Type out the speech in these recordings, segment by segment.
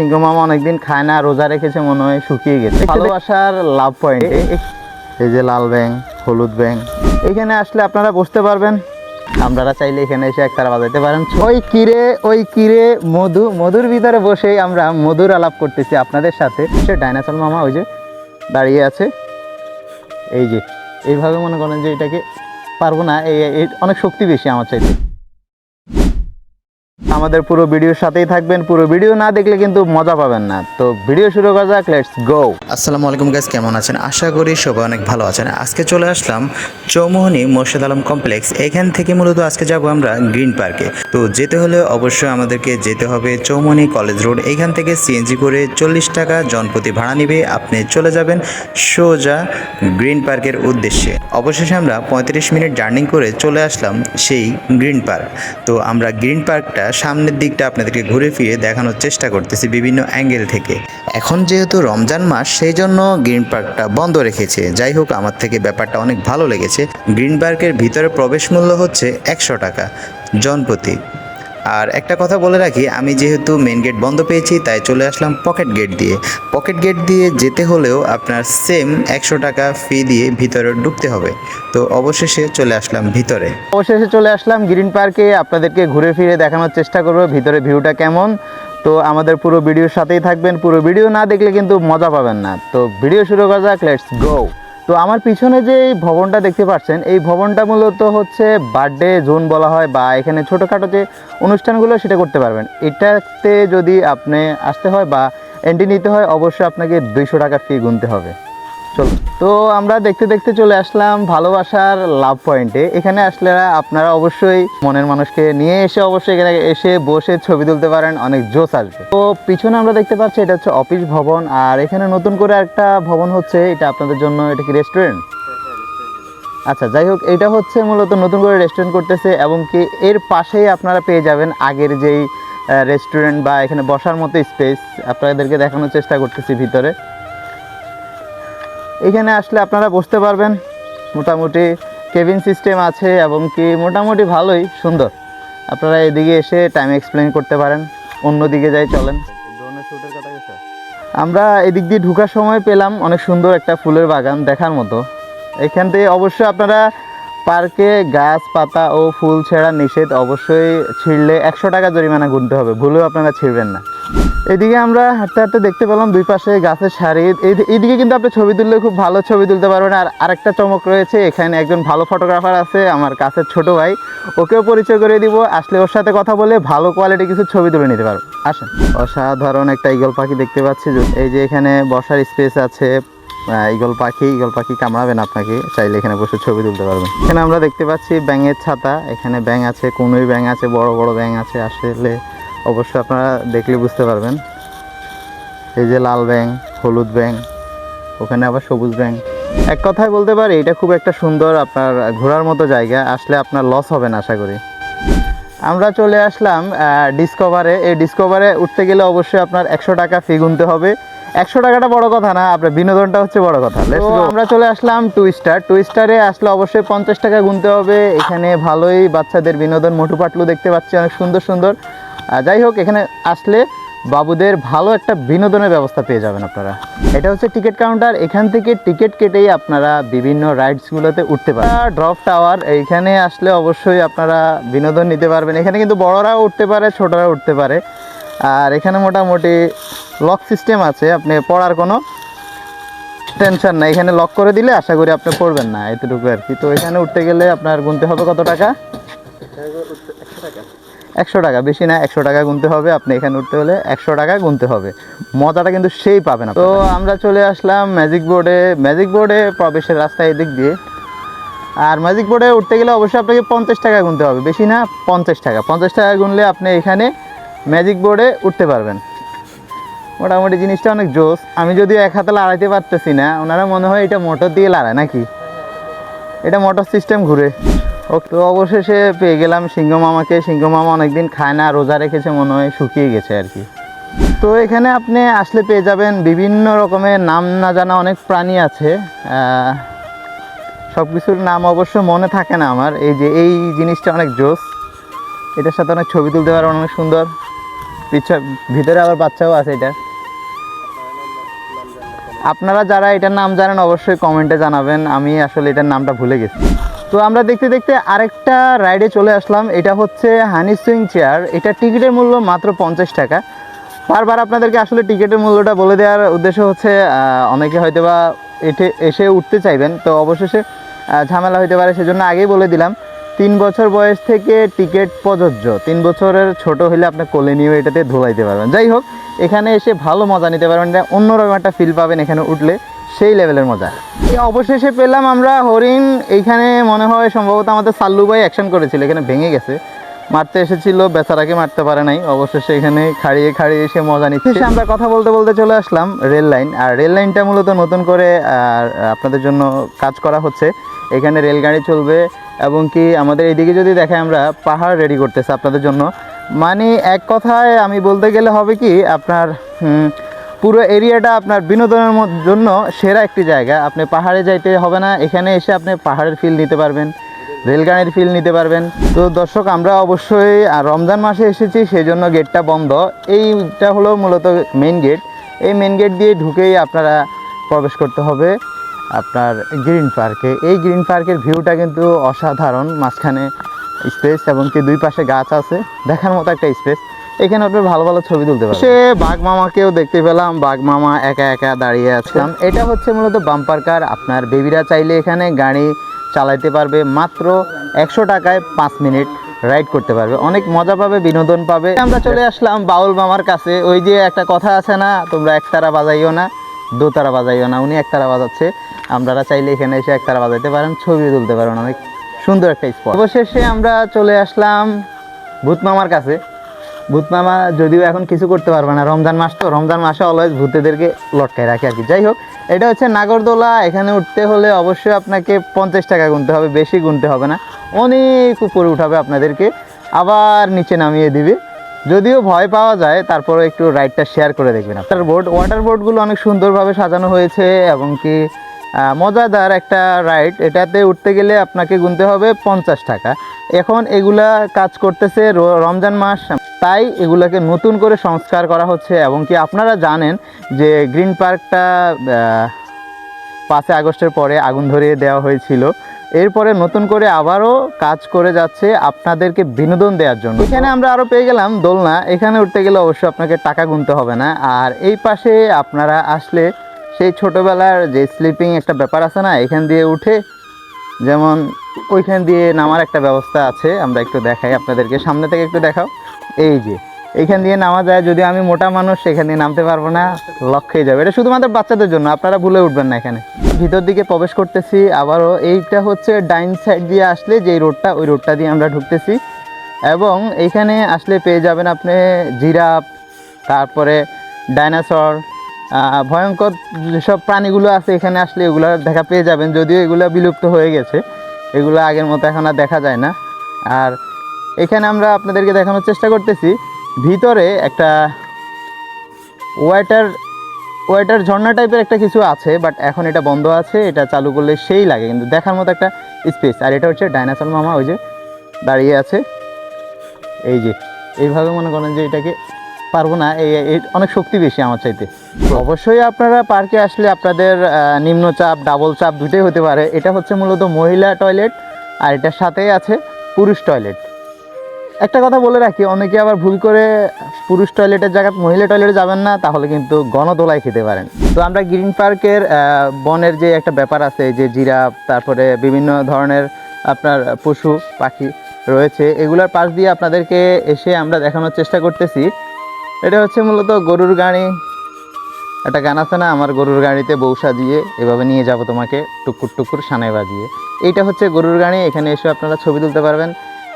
সিংহ মামা অনেকদিন খায় না রোজা রেখেছে মনে হয় শুকিয়ে গেছে। ভালোবাসার লাভ পয়েন্ট এই যে লাল ব্যাং হলুদ ব্যাং এখানে আসলে আপনারা বসতে পারবেন। আপনারা চাইলে এখানে এসে একতারা বাজাইতে পারেন। ওই কিরে ওই কিরে মধু মধুর ভিতরে বসেই আমরা মধুর আলাপ করতেছি আপনাদের সাথে। সে ডাইনাসর মামা ওই যে দাঁড়িয়ে আছে। এই যে এইভাবে মনে করেন যে এটাকে পারব না এই অনেক শক্তি বেশি আমার চাইতে। আমাদের পুরো ভিডিওর সাথেই থাকবেন। পুরো ভিডিও না দেখলে কিন্তু মজা পাবেন না। তো ভিডিও শুরু করা যাক লেটস গো আসসালামু আলাইকুম গাইস কেমন আছেন? আশা করি সবাই অনেক ভালো আছেন। আজকে চলে আসলাম চৌমোহনী মোর্শেদ আলম কমপ্লেক্স এখান থেকে মূলত আজকে যাব আমরা গ্রিন পার্কে। তো যেতে হলে অবশ্যই আমাদেরকে যেতে হবে চৌমোহনী কলেজ রোড এখান থেকে সিএনজি করে চল্লিশ টাকা জনপ্রতি ভাড়া নিবে। আপনি চলে যাবেন সোজা গ্রিন পার্কের উদ্দেশ্যে। অবশেষে আমরা পঁয়ত্রিশ মিনিট জার্নি করে চলে আসলাম সেই গ্রিন পার্ক। তো আমরা গ্রিন পার্কটা সামনের দিকটা আপনাদেরকে ঘুরে ফিরে দেখানোর চেষ্টা করতেছি বিভিন্ন অ্যাঙ্গেল থেকে। এখন যেহেতু রমজান মাস, সেই জন্য গ্রিন পার্কটা বন্ধ রেখেছে। যাই হোক, আমার থেকে ব্যাপারটা অনেক ভালো লেগেছে। গ্রিন পার্কের ভিতরে প্রবেশ মূল্য হচ্ছে একশো টাকা। জনপ্রতি। আর একটা কথা বলে রাখি, আমি যেহেতু মেন গেট বন্ধ পেয়েছি, তাই চলে আসলাম পকেট গেট দিয়ে। পকেট গেট দিয়ে যেতে হলেও আপনার সেম একশো টাকা ফি দিয়ে ভিতরে ঢুকতে হবে। তো অবশেষে চলে আসলাম ভিতরে। অবশেষে চলে আসলাম গ্রিন পার্কে, আপনাদেরকে ঘুরে ফিরে দেখানোর চেষ্টা করব, ভিতরে ভিউটা কেমন। তো আমাদের পুরো ভিডিওর সাথেই থাকবেন, পুরো ভিডিও না দেখলে কিন্তু মজা পাবেন না। তো ভিডিও শুরু করা যাক লেটস গো তো আমার পিছনে যে এই ভবনটা দেখতে পাচ্ছেন, এই ভবনটা মূলত হচ্ছে বার্থডে জোন বলা হয় বা এখানে ছোটোখাটো যে অনুষ্ঠানগুলো সেটা করতে পারবেন। এটাতে যদি আপনি আসতে হয় বা এন্ট্রি নিতে হয়, অবশ্যই আপনাকে দুইশো টাকা ফি গুনতে হবে। চলো। তো আমরা দেখতে দেখতে চলে আসলাম ভালোবাসার লাভ পয়েন্টে এখানে আসলে আপনারা অবশ্যই মনের মানুষকে নিয়ে এসে অবশ্যই এখানে এসে বসে ছবি তুলতে পারেন, অনেক জোশ আসবে। তো পিছনে আমরা দেখতে পাচ্ছি এটা হচ্ছে অফিস ভবন, আর এখানে নতুন করে একটা ভবন হচ্ছে, এটা আপনাদের জন্য, এটা কি রেস্টুরেন্ট আচ্ছা যাই হোক, এটা হচ্ছে মূলত নতুন করে রেস্টুরেন্ট করতেছে, এবং কি এর পাশেই আপনারা পেয়ে যাবেন আগের যেই রেস্টুরেন্ট বা এখানে বসার মতো স্পেস আপনাদেরকে দেখানোর চেষ্টা করতেছি ভিতরে। এখানে আসলে আপনারা বসতে পারবেন। মোটামুটি কেবিন সিস্টেম আছে এবং কি মোটামুটি ভালোই সুন্দর। আপনারা এদিকে এসে টাইম এক্সপ্লেন করতে পারেন অন্য দিকে যাই চলেন। আমরা এদিক দিয়ে ঢুকার সময় পেলাম অনেক সুন্দর একটা ফুলের বাগান দেখার মতো। এখান থেকে অবশ্যই আপনারা পার্কে গাছ, পাতা ও ফুল ছেঁড়া নিষেধ অবশ্যই ছিঁড়লে একশো টাকা জরিমানা গুনতে হবে, ভুলেও আপনারা ছিঁড়বেন না। এদিকে আমরা হাঁটতে হাঁটতে দেখতে পেলাম দুই পাশে গাছের সারি। এই- এইদিকে কিন্তু আপনি ছবি তুললে খুব ভালো ছবি তুলতে পারবেন। আর আরেকটা চমক রয়েছে, এখানে একজন ভালো ফটোগ্রাফার আছে, আমার কাছের ছোট ভাই। ওকেও পরিচয় করে দিব, আসলে ওর সাথে কথা বলে ভালো কোয়ালিটি কিছু ছবি তুলে নিতে পারব। আসেন। অসাধারণ একটা ইগল পাখি দেখতে পাচ্ছি। এই যে এখানে বসার স্পেস আছে ইগল পাখি ইগল পাখি কামড়াবেন আপনাকে, চাইলে এখানে বসে ছবি তুলতে পারবেন। এখানে আমরা দেখতে পাচ্ছি ব্যাঙের ছাতা। এখানে ব্যাঙ আছে, কুনুই ব্যাঙ আছে, বড় বড় ব্যাঙ আছে, আসলে অবশ্যই আপনারা দেখলে বুঝতে পারবেন। এই যে লাল ব্যাঙ, হলুদ ব্যাঙ, ওখানে আবার সবুজ ব্যাঙ। এক কথায় বলতে পারি, এটা খুব একটা সুন্দর আপনার ঘোরার মতো জায়গা, আসলে আপনার লস হবে না, আশা করি। আমরা চলে আসলাম ডিসকভারে এই ডিসকভারে উঠতে গেলে অবশ্যই আপনার একশো টাকা ফি গুনতে হবে। একশো টাকাটা বড় কথা না, আপনার বিনোদনটা হচ্ছে বড় কথা। আমরা চলে আসলাম টু স্টার টু স্টারে আসলে অবশ্যই পঞ্চাশ টাকা গুনতে হবে। এখানে ভালোই বাচ্চাদের বিনোদন, মোটু পাটলু দেখতে পাচ্ছি, অনেক সুন্দর সুন্দর। যাই হোক, এখানে আসলে বাবুদের ভালো একটা বিনোদনের ব্যবস্থা পেয়ে যাবেন আপনারা। এটা হচ্ছে টিকিট কাউন্টার, এখান থেকে টিকিট কেটেই আপনারা বিভিন্ন রাইডসগুলোতে উঠতে পারেন ড্রপ টাওয়ার, এইখানে আসলে অবশ্যই আপনারা বিনোদন নিতে পারবেন। এখানে কিন্তু বড়রাও উঠতে পারে ছোটরা উঠতে পারে। আর এখানে মোটামুটি লক সিস্টেম আছে, আপনি পড়ার কোনো টেনশন নাই। এখানে লক করে দিলে আশা করি আপনি পড়বেন না, এতটুকু আর কি। তো এখানে উঠতে গেলে আপনার গুনতে হবে কত টাকা। একশো টাকা। বেশি না একশো টাকা গুনতে হবে। আপনি এখানে উঠতে হলে একশো টাকা গুনতে হবে। মজাটা কিন্তু সেই পাবেন তো আমরা চলে আসলাম ম্যাজিক বোর্ডে ম্যাজিক বোর্ডে প্রবেশের রাস্তা এদিক দিয়ে। আর ম্যাজিক বোর্ডে উঠতে গেলে অবশ্যই আপনাকে পঞ্চাশ টাকা গুনতে হবে। বেশি না পঞ্চাশ টাকা। পঞ্চাশ টাকা গুনলে আপনি এখানে ম্যাজিক বোর্ডে উঠতে পারবেন। মোটামুটি জিনিসটা অনেক জোস। আমি যদিও এক হাতে লাড়াইতে পারতেছি না ওনারা মনে হয় এটা মোটর দিয়ে লাড়ায় নাকি? এটা মোটর সিস্টেম ঘুরে। তো অবশেষে পেয়ে গেলাম সিংহ মামাকে। সিংহ মামা অনেকদিন খায় না, রোজা রেখেছে মনে হয়, শুকিয়ে গেছে আর কি। তো এখানে আপনি আসলে পেয়ে যাবেন বিভিন্ন রকমের নাম না জানা অনেক প্রাণী আছে। সব কিছুর নাম অবশ্য মনে থাকে না আমার। এই যে এই জিনিসটা অনেক জোস। এটার সাথে অনেক ছবি তুলতে পারবেন, অনেক সুন্দর। পিছা ভিতরে আবার বাচ্চাও আছে এটা। আপনারা যারা এটার নাম জানেন অবশ্যই কমেন্টে জানাবেন। আমি আসলে এটার নামটা ভুলে গেছি। তো আমরা দেখতে দেখতে আরেকটা রাইডে চলে আসলাম। এটা হচ্ছে হানি সুইং চেয়ার এটা টিকিটের মূল্য মাত্র পঞ্চাশ টাকা। বারবার আপনাদেরকে আসলে টিকিটের মূল্যটা বলে দেওয়ার উদ্দেশ্য হচ্ছে অনেকে হয়তো বা এটে এসে উঠতে চাইবেন। তো অবশেষে ঝামেলা হইতে পারে সেজন্য আগেই বলে দিলাম, তিন বছর বয়স থেকে টিকিট প্রযোজ্য। তিন বছরের ছোট হলে আপনি কোলে নিয়েও এটাতে ধোলাইতে পারবেন। যাই হোক, এখানে এসে ভালো মজা নিতে পারবেন। অন্যরকম একটা ফিল পাবেন এখানে উঠলে। সেই লেভেলের মজা। অবশেষে পেলাম আমরা হরিণ। এইখানে মনে হয় সম্ভবত আমাদের সাল্লু ভাই অ্যাকশন করেছিল, এখানে ভেঙে গেছে। মারতে এসেছিল, বেচারাকে মারতে পারে নাই। অবশেষে এখানে খাড়িয়ে খাড়িয়ে এসে মজা নিচ্ছে। আমরা কথা বলতে বলতে চলে আসলাম রেল লাইন আর রেল লাইনটা মূলত নতুন করে আপনাদের জন্য কাজ করা হচ্ছে। এখানে রেলগাড়ি চলবে এবং কি আমাদের এইদিকে যদি দেখায় আমরা পাহাড় রেডি করতেছে আপনাদের জন্য। মানে এক কথায় আমি বলতে গেলে হবে কি, আপনার পুরো এরিয়াটা আপনার বিনোদনের জন্য সেরা একটি জায়গা। আপনি পাহাড়ে যাইতে হবে না, এখানে এসে আপনি পাহাড়ের ফিল নিতে পারবেন, রেলগাড়ির ফিল নিতে পারবেন। তো দর্শক, আমরা অবশ্যই রমজান মাসে এসেছি সেই জন্য গেটটা বন্ধ। এইটা হলো মূলত মেন গেট এই মেন গেট দিয়ে ঢুকেই আপনারা প্রবেশ করতে হবে আপনার গ্রিন পার্কে এই গ্রিন পার্কের ভিউটা কিন্তু অসাধারণ। মাঝখানে স্পেস এবং কি দুই পাশে গাছ আছে। দেখার মতো একটা স্পেস এখানে আপনার ভালো ভালো ছবি তুলতে পারবেন। সে বাঘ মামাকেও দেখতে পেলাম, বাঘ মামা একা একা দাঁড়িয়ে আছিলাম এটা হচ্ছে মূলত বাম্পার কার, আপনার বেবিরা চাইলে এখানে গাড়ি চালাইতে পারবে, মাত্র একশো টাকায় পাঁচ মিনিট রাইড করতে পারবে। অনেক মজা পাবে, বিনোদন পাবে। আমরা চলে আসলাম বাউল মামার কাছে। ওই যে একটা কথা আছে না, তোমরা একতারা বাজাইও না, দোতারা বাজাইও না, উনি একতারা বাজাচ্ছে। আপনারা চাইলে এখানে এসে একতারা বাজাইতে পারেন ছবি তুলতে পারেন অনেক সুন্দর একটা স্পট অবশেষে আমরা চলে আসলাম ভূত মামার কাছে। ভূত মামা যদিও এখন কিছু করতে পারবে না। রমজান মাস তো, রমজান মাসে অলওয়েজ ভূতেদেরকে লটকায় রাখে আর কি। যাই হোক, এটা হচ্ছে নাগরদোলা। এখানে উঠতে হলে অবশ্যই আপনাকে পঞ্চাশ টাকা গুনতে হবে, বেশি গুনতে হবে না। অনেক উপরে উঠাবে আপনাদেরকে, আবার নিচে নামিয়ে দিবে। যদিও ভয় পাওয়া যায় তারপরে একটু রাইডটা শেয়ার করে দেখবেন আপনার। বোর্ড ওয়াটার বোর্ডগুলো অনেক সুন্দরভাবে সাজানো হয়েছে, এবং কি মজাদার একটা রাইড এটাতে উঠতে গেলে আপনাকে গুনতে হবে পঞ্চাশ টাকা। এখন এগুলা কাজ করতেছে রমজান মাস তাই এগুলোকে নতুন করে সংস্কার করা হচ্ছে এবং কি আপনারা জানেন যে গ্রিন পার্কটা পাঁচই আগস্টের পরে আগুন ধরিয়ে দেওয়া হয়েছিল। এরপরে নতুন করে আবারও কাজ করে যাচ্ছে আপনাদেরকে বিনোদন দেওয়ার জন্য। এখানে আমরা আরও পেয়ে গেলাম দোলনা। এখানে উঠতে গেলে অবশ্যই আপনাকে টাকা গুনতে হবে না। আর এই পাশে আপনারা আসলে সেই ছোটোবেলার যে স্লিপিং একটা ব্যাপার আছে না, এখান দিয়ে উঠে যেমন ওইখান দিয়ে নামার একটা ব্যবস্থা আছে। আমরা একটু দেখাই আপনাদেরকে। সামনে থেকে একটু দেখাও। এই যে এইখান দিয়ে নামা যায়, যদি আমি মোটা মানুষ, সেখান দিয়ে নামতে পারব না, লক্ষ্যেই যাবে। এটা শুধুমাত্র বাচ্চাদের জন্য, আপনারা ভুলে উঠবেন না এখানে। ভিতর দিকে প্রবেশ করতেছি, আবারও এইটা হচ্ছে ডাইন সাইড দিয়ে আসলে যেই রোডটা, ওই রোডটা দিয়ে আমরা ঢুকতেছি। এবং এইখানে আসলে পেয়ে যাবেন আপনি জিরাফ, তারপরে ডাইনোসর ভয়ঙ্কর যেসব প্রাণীগুলো আছে এখানে আসলে এগুলো দেখা পেয়ে যাবেন, যদিও এগুলো বিলুপ্ত হয়ে গেছে। এগুলো আগের মতো এখন আর দেখা যায় না। আর এখানে আমরা আপনাদেরকে দেখানোর চেষ্টা করতেছি। ভিতরে একটা ওয়াটার ওয়াটার ঝর্ণা টাইপের একটা কিছু আছে বাট এখন এটা বন্ধ আছে, এটা চালু করলে সেই লাগে, কিন্তু দেখার মতো একটা স্পেস আর এটা হচ্ছে ডাইনোসর মামা, ওই যে দাঁড়িয়ে আছে। এই যে, এইভাবে মনে করেন যে এটাকে পারব না, এই অনেক শক্তি বেশি আমার চাইতে। অবশ্যই আপনারা পার্কে আসলে আপনাদের নিম্নচাপ ডাবল চাপ দুটোই হতে পারে। এটা হচ্ছে মূলত মহিলা টয়লেট আর এটার সাথেই আছে পুরুষ টয়লেট একটা কথা বলে রাখি, অনেকে আবার ভুল করে পুরুষ টয়লেটের জায়গায় মহিলা টয়লেটে যাবেন না, তাহলে কিন্তু গণদোলায় খেতে পারেন। তো আমরা গ্রিন পার্কের বনের যে একটা ব্যাপার আছে যে জিরাফ, তারপরে বিভিন্ন ধরনের আপনার পশু, পাখি রয়েছে, এগুলোর পাশ দিয়ে আপনাদেরকে এসে আমরা দেখানোর চেষ্টা করতেছি। এটা হচ্ছে মূলত গরুর গাড়ি। একটা গান আছে না, আমার গরুর গাড়িতে বউ সাজিয়ে, এভাবে নিয়ে যাব তোমাকে, টুকুর টুকুর সানাই বাজিয়ে। এইটা হচ্ছে গরুর গাড়ি, এখানে এসে আপনারা ছবি তুলতে পারবেন।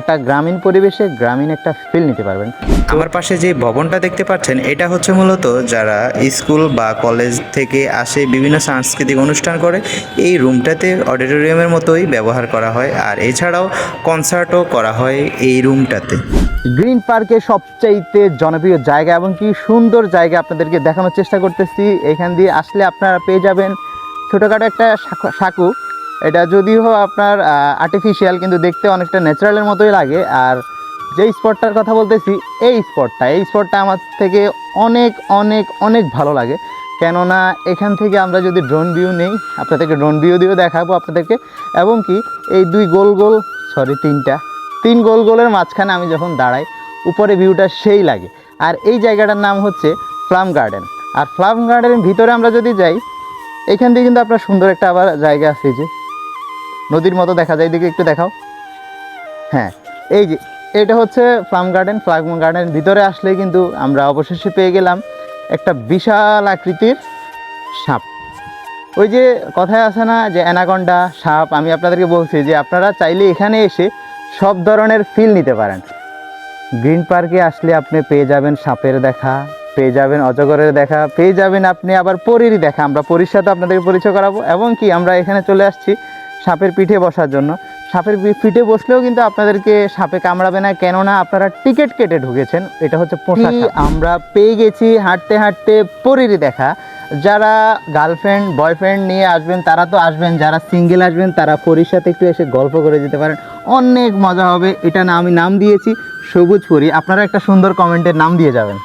একটা গ্রামীণ পরিবেশে গ্রামীণ একটা ফিল নিতে পারবেন। আমার পাশে যে ভবনটা দেখতে পাচ্ছেন এটা হচ্ছে মূলত যারা স্কুল বা কলেজ থেকে আসে বিভিন্ন সাংস্কৃতিক অনুষ্ঠান করে এই রুমটাতে অডিটোরিয়ামের মতোই ব্যবহার করা হয়। আর এছাড়াও কনসার্টও করা হয় এই রুমটাতে। গ্রিন পার্কের সবচাইতে জনপ্রিয় জায়গা এবং কি সুন্দর জায়গা আপনাদেরকে দেখানোর চেষ্টা করতেছি। এখান দিয়ে আসলে আপনারা পেয়ে যাবেন ছোটোখাটো একটা সাঁকু এটা যদিও আপনার আর্টিফিশিয়াল কিন্তু দেখতে অনেকটা ন্যাচারালের মতোই লাগে। আর যে স্পটটার কথা বলতেছি, এই স্পটটা এই স্পটটা আমার থেকে অনেক অনেক অনেক ভালো লাগে। কেননা এখান থেকে আমরা যদি ড্রোন ভিউ নেই, আপনাদেরকে ড্রোন ভিউ দিয়েও দেখাবো আপনাদেরকে। এবং কি, এই দুই গোল গোল সরি তিনটা, তিন গোল গোলের মাঝখানে আমি যখন দাঁড়াই, উপরে ভিউটা সেই লাগে। আর এই জায়গাটার নাম হচ্ছে ফ্লাম গার্ডেন আর ফ্লাম গার্ডেনের ভিতরে আমরা যদি যাই, এখান থেকে কিন্তু আপনার সুন্দর একটা আবার জায়গা আছে যে নদীর মতো দেখা যায় দিকে একটু দেখাও। হ্যাঁ এই যে, এটা হচ্ছে ফ্লাম গার্ডেন ফ্লাম গার্ডেনের ভিতরে আসলে কিন্তু আমরা অবশেষে পেয়ে গেলাম একটা বিশাল আকৃতির সাপ। ওই যে কথায় আছে না যে অ্যানাকন্ডা, সাপ, আমি আপনাদেরকে বলছি যে আপনারা চাইলে এখানে এসে সব ধরনের ফিল নিতে পারেন। গ্রিন পার্কে আসলে আপনি পেয়ে যাবেন সাপের দেখা, পেয়ে যাবেন অজগরের দেখা, পেয়ে যাবেন আপনি আবার পরীরই দেখা। আমরা পরীর সাথে আপনাদেরকে পরিচয় করাবো। এবং কি, আমরা এখানে চলে আসছি সাপের পিঠে বসার জন্য। সাপের পিঠে বসলেও কিন্তু আপনাদেরকে সাপে কামড়াবে না কেননা আপনারা টিকিট কেটে ঢুকেছেন। এটা হচ্ছে পোশাক আমরা পেয়ে গেছি হাঁটতে হাঁটতে পরীরই দেখা। যারা গার্লফ্রেন্ড বয়ফ্রেন্ড নিয়ে আসবেন তারা তো আসবেন। যারা সিঙ্গেল আসবেন তারা পরীর সাথে একটু এসে গল্প করে যেতে পারেন। অনেক মজা হবে। এটা না আমি নাম দিয়েছি সবুজ পরী। আপনারা একটা সুন্দর কমেন্টের নাম দিয়ে যাবেন।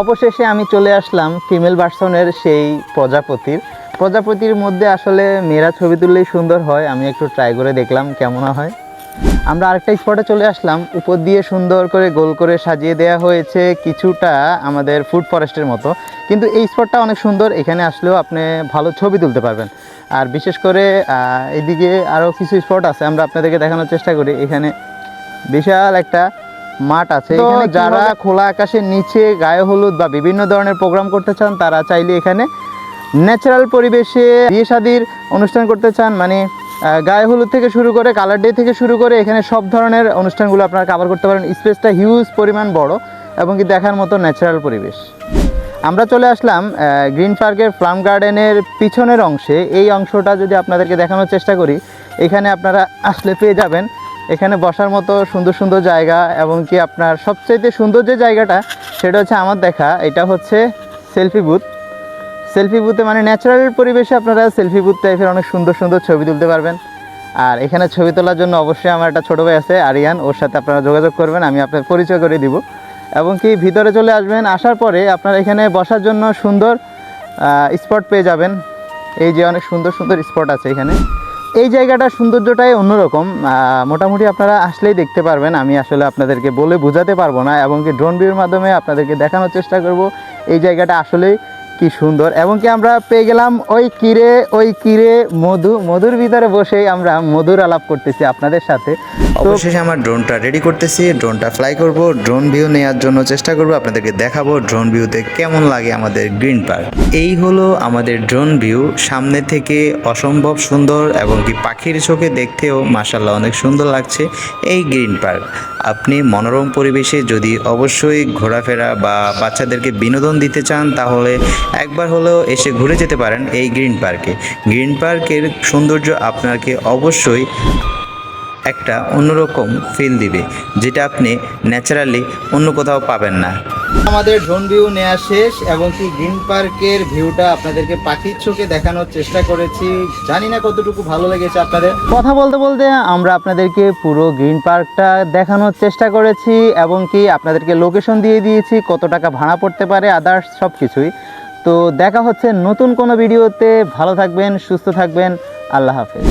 অবশেষে আমি চলে আসলাম ফিমেল ভার্সনের সেই প্রজাপতির। প্রজাপতির মধ্যে আসলে মেয়েরা ছবি তুললেই সুন্দর হয় আমি একটু ট্রাই করে দেখলাম কেমন হয়। আমরা আরেকটা স্পটে চলে আসলাম উপর দিয়ে সুন্দর করে গোল করে সাজিয়ে দেওয়া হয়েছে কিছুটা আমাদের ফুড ফরেস্টের মতো। কিন্তু এই স্পটটা অনেক সুন্দর এখানে আসলেও আপনি ভালো ছবি তুলতে পারবেন। আর বিশেষ করে আহ, এদিকে আরও কিছু স্পট আছে আমরা আপনাদেরকে দেখানোর চেষ্টা করি। এখানে বিশাল একটা মাঠ আছে। যারা খোলা আকাশের নিচে গায়ে হলুদ বা বিভিন্ন ধরনের প্রোগ্রাম করতে চান তারা চাইলে এখানে ন্যাচারাল পরিবেশে বিয়ে শাদির অনুষ্ঠান করতে চান মানে গায়ে হলুদ থেকে শুরু করে কালার ডে থেকে শুরু করে এখানে সব ধরনের অনুষ্ঠানগুলো আপনারা কভার করতে পারেন। স্পেসটা হিউজ পরিমাণ বড় এবং কি দেখার মতো ন্যাচারাল পরিবেশ। আমরা চলে আসলাম গ্রিন পার্কের ফ্লাম গার্ডেনের পিছনের অংশে। এই অংশটা যদি আপনাদেরকে দেখানোর চেষ্টা করি, এখানে আপনারা আসলে পেয়ে যাবেন। এখানে বসার মতো সুন্দর সুন্দর জায়গা এবং কি আপনার সবচাইতে সুন্দর যে জায়গাটা, সেটা হচ্ছে আমার দেখা। এটা হচ্ছে সেলফি বুথ সেলফি বুথে মানে ন্যাচারাল পরিবেশে আপনারা সেলফি বুথ টাইপের অনেক সুন্দর সুন্দর ছবি তুলতে পারবেন। আর এখানে ছবি তোলার জন্য অবশ্যই আমার একটা ছোটো ভাই আছে, আরিয়ান। ওর সাথে আপনারা যোগাযোগ করবেন, আমি আপনার পরিচয় করে দিব। এবং কি, ভিতরে চলে আসবেন, আসার পরে আপনারা এখানে বসার জন্য সুন্দর স্পট পেয়ে যাবেন। এই যে অনেক সুন্দর সুন্দর স্পট আছে এখানে। এই জায়গাটার সৌন্দর্যটাই অন্যরকম। মোটামুটি আপনারা আসলেই দেখতে পারবেন। আমি আসলে আপনাদেরকে বলে বোঝাতে পারব না। এবং কি ড্রোন ভিউর মাধ্যমে আপনাদেরকে দেখানোর চেষ্টা করব। এই জায়গাটা আসলেই কি সুন্দর। এবং কি আমরা পেয়ে গেলাম ওই কিরে ওই কিরে মধু। মধুর ভিতরে বসেই আমরা মধুর আলাপ করতেছি আপনাদের সাথে। অবশেষে আমার ড্রোনটা রেডি করতেছি। ড্রোনটা ফ্লাই করব। ড্রোন ভিউ নেওয়ার জন্য চেষ্টা করব। আপনাদেরকে দেখাবো ড্রোন ভিউতে কেমন লাগে আমাদের গ্রিন পার্ক এই হলো আমাদের ড্রোন ভিউ সামনে থেকে অসম্ভব সুন্দর এবং কি পাখির চোখে দেখতেও মাসাল্লাহ অনেক সুন্দর লাগছে এই গ্রিন পার্ক আপনি মনোরম পরিবেশে যদি অবশ্যই ঘোরাফেরা বা বাচ্চাদেরকে বিনোদন দিতে চান, তাহলে একবার হলেও এসে ঘুরে যেতে পারেন এই গ্রিন পার্কে। গ্রিন পার্কের সৌন্দর্য আপনাকে অবশ্যই একটা অন্যরকম ফিল দিবে যেটা আপনি ন্যাচারালি অন্য কোথাও পাবেন না। আমাদের ড্রোন ভিউ নেওয়া শেষ এবং কি গ্রিন পার্কের ভিউটা আপনাদেরকে পাখির চোখে দেখানোর চেষ্টা করেছি। জানি না কতটুকু ভালো লেগেছে আপনাদের। কথা বলতে বলতে আমরা আপনাদেরকে পুরো গ্রিন পার্কটা দেখানোর চেষ্টা করেছি এবং কি আপনাদেরকে লোকেশন দিয়ে দিয়েছি কত টাকা ভাড়া পড়তে পারে আদার্স সব কিছুই তো দেখা হচ্ছে নতুন কোনো ভিডিওতে। ভালো থাকবেন সুস্থ থাকবেন। আল্লাহ হাফেজ।